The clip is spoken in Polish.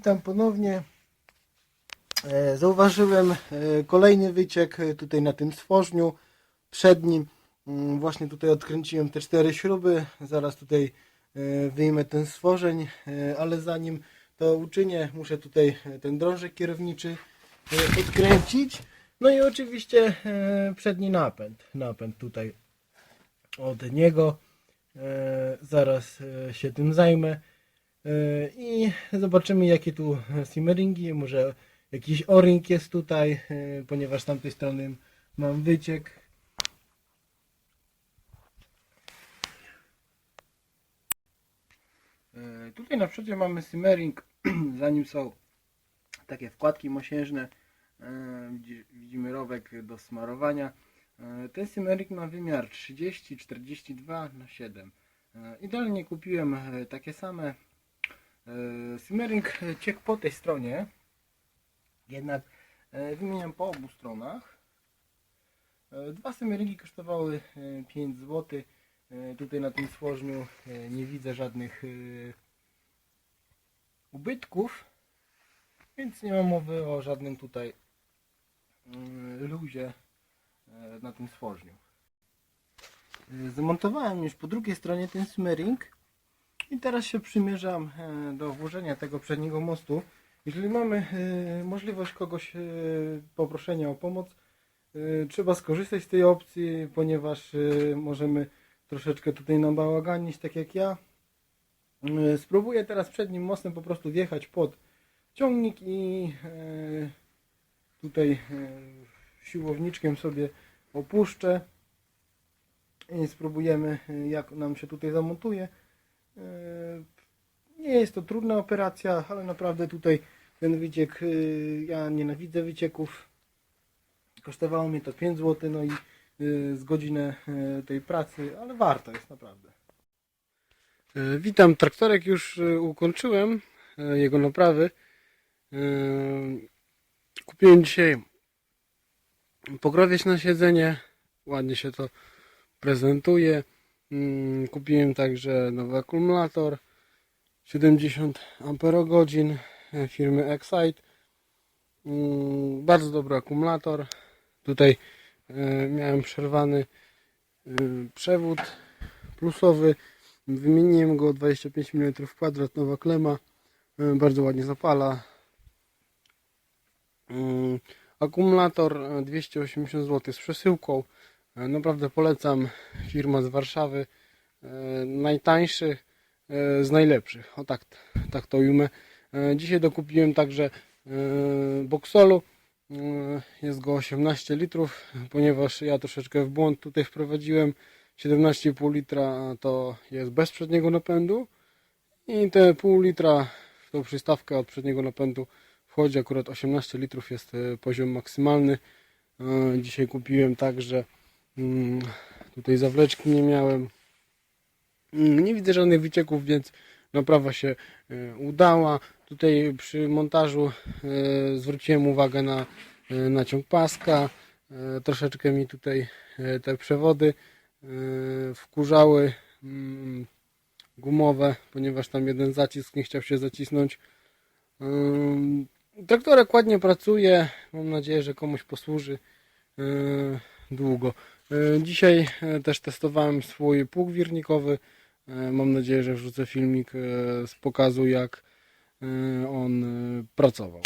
Witam ponownie. E, Zauważyłem e, kolejny wyciek e, tutaj na tym stworzniu przednim. Mm, Właśnie tutaj odkręciłem te cztery śruby. Zaraz tutaj wyjmę ten stworzeń, ale zanim to uczynię, muszę tutaj ten drążek kierowniczy odkręcić. No i oczywiście przedni napęd. Napęd tutaj od niego. Zaraz się tym zajmę. E, I zobaczymy jakie tu simmeringi, może jakiś o-ring jest tutaj, e, ponieważ z tamtej strony mam wyciek. E, Tutaj na przodzie mamy simmering, za nim są takie wkładki mosiężne, widzi- widzimy rowek do smarowania. Ten simmering ma wymiar 30-42 na 7. E, Idealnie kupiłem takie same Simmering ciekł po tej stronie, jednak e, wymieniam po obu stronach. E, Dwa simmeringi kosztowały e, 5 zł. Tutaj na tym stworzniu e, nie widzę żadnych e, ubytków, więc nie ma mowy o żadnym tutaj e, luzie e, na tym stworzniu. E, Zamontowałem już po drugiej stronie ten simmering. I teraz się przymierzam e, do włożenia tego przedniego mostu. Jeżeli mamy e, możliwość kogoś e, poproszenia o pomoc, trzeba skorzystać z tej opcji, ponieważ możemy troszeczkę tutaj nabałaganić, tak jak ja. Spróbuję teraz przednim mostem po prostu wjechać pod ciągnik i tutaj siłowniczkiem sobie opuszczę i spróbujemy jak nam się tutaj zamontuje. E, Nie jest to trudna operacja, ale naprawdę tutaj ten wyciek, y, ja nienawidzę wycieków. Kosztowało mnie to 5 zł, no i y, z godzinę tej pracy, ale warto jest naprawdę. E, Witam, traktorek już ukończyłem, e, jego naprawy. E, Kupiłem dzisiaj pokrowiec na siedzenie, ładnie się to prezentuje. Mm, Kupiłem także nowy akumulator 70 Ah firmy Excite. Mm, Bardzo dobry akumulator. Tutaj e, miałem przerwany e, przewód plusowy. Wymieniłem go 25 mm kwadrat, nowa klema. E, Bardzo ładnie zapala. Mm, Akumulator e, 280 zł z przesyłką. E, Naprawdę polecam. Firma z Warszawy. E, Najtańszy e, z najlepszych. O tak, tak to ujmę. Dzisiaj dokupiłem także Boxolu. E, Jest go 18 litrów, ponieważ ja troszeczkę w błąd tutaj wprowadziłem. 17,5 litra to jest bez przedniego napędu i te pół litra w tą przystawkę od przedniego napędu wchodzi akurat 18 litrów jest poziom maksymalny. Dzisiaj kupiłem także tutaj zawleczki nie miałem. Mm, Nie widzę żadnych wycieków, więc naprawa się e, udała. Tutaj przy montażu e, zwróciłem uwagę na e, naciąg paska. Troszeczkę mi tutaj te przewody wkurzały mm, gumowe, ponieważ tam jeden zacisk nie chciał się zacisnąć. Traktorek ładnie pracuje. Mam nadzieję, że komuś posłuży długo. E, Dzisiaj e, też testowałem swój pług wirnikowy. E, Mam nadzieję, że wrzucę filmik z pokazu jak on pracował.